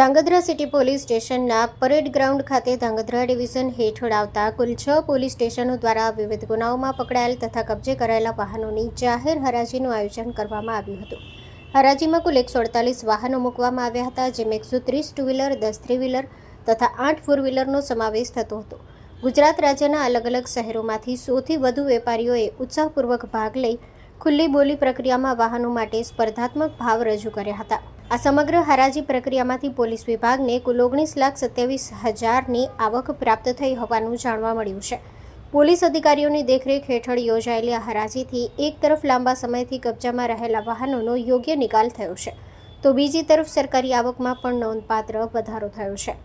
Dhrangadhra city police સ્ટેશનના parade ground ખાતે Dhrangadhra division હેઠળ આવતા કુલ છ પોલીસ સ્ટેશનો દ્વારા વિવિધ ગુનાઓમાં પકડાયેલ તથા કબજે કરાયેલા વાહનોની જાહેર હરાજીનું આયોજન કરવામાં આવ્યું હતું. હરાજીમાં કુલ એકસો અડતાલીસ વાહનો મૂકવામાં આવ્યા હતા, જેમાં એકસો ત્રીસ ટુ વ્હીલર દસ થ્રી વ્હીલર તથા આઠ ફોર વ્હીલરનો સમાવેશ થતો હતો. ગુજરાત રાજ્યના અલગ અલગ શહેરોમાંથી સૌથી વધુ વેપારીઓએ ઉત્સાહપૂર્વક ભાગ લઈ ખુલ્લી બોલી પ્રક્રિયામાં વાહનો માટે સ્પર્ધાત્મક ભાવ રજૂ કર્યા હતા. આ સમગ્ર હરાજી પ્રક્રિયામાંથી પોલીસ વિભાગને કુલ ઓગણીસ લાખ સત્યાવીસ હજારની આવક પ્રાપ્ત થઈ હોવાનું જાણવા મળ્યું છે. પોલીસ અધિકારીઓની દેખરેખ હેઠળ યોજાયેલી આ હરાજીથી એક તરફ લાંબા સમયથી કબજામાં રહેલા વાહનોનો યોગ્ય નિકાલ થયો છે, તો બીજી તરફ સરકારી આવકમાં પણ નોંધપાત્ર વધારો થયો છે.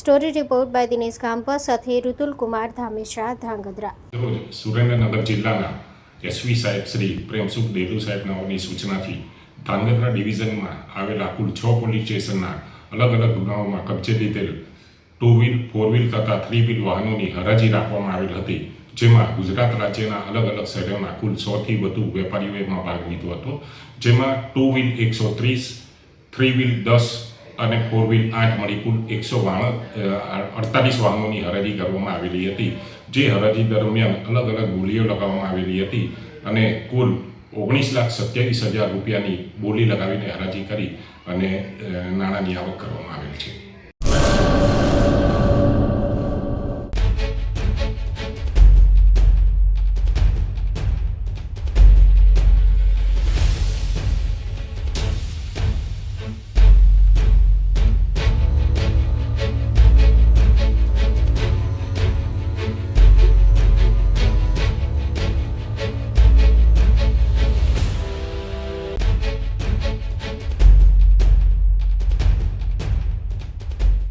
Story report by Dinesh Gampa સાથે ઋતુલ કુમાર ધામેશા ધાંગધ્રા. સુરેન્દ્રનગર જિલ્લાના એસવી સાહેબ શ્રી પ્રેમસુખ દેલુ સાહેબનાઓની સૂચનાથી ધાંગધ્રા ડિવિઝનમાં આવેલા કુલ છ પોલીસ સ્ટેશનના અલગ અલગ ગુનાઓમાં કબજે લીધેલ ટુ વ્હીલ, ફોર વ્હીલ તથા થ્રી વ્હીલ વાહનોની હરાજી રાખવામાં આવેલ હતી, જેમાં ગુજરાત રાજ્યના અલગ અલગ શહેરોના કુલ સોથી વધુ વેપારીઓએ એમાં ભાગ લીધો હતો, જેમાં ટુ વ્હીલ એકસો ત્રીસ, થ્રી વ્હીલ દસ અને ફોર વ્હીલ આઠ મળી કુલ એકસો અડતાલીસ વાહનોની હરાજી કરવામાં આવેલી હતી, જે હરાજી દરમિયાન અલગ અલગ બોલીઓ લગાવવામાં આવેલી હતી અને કુલ ઓગણીસ લાખ સત્યાવીસ હજાર રૂપિયાની બોલી લગાવીને હરાજી કરી અને નાણાંની આવક કરવામાં આવેલ છે.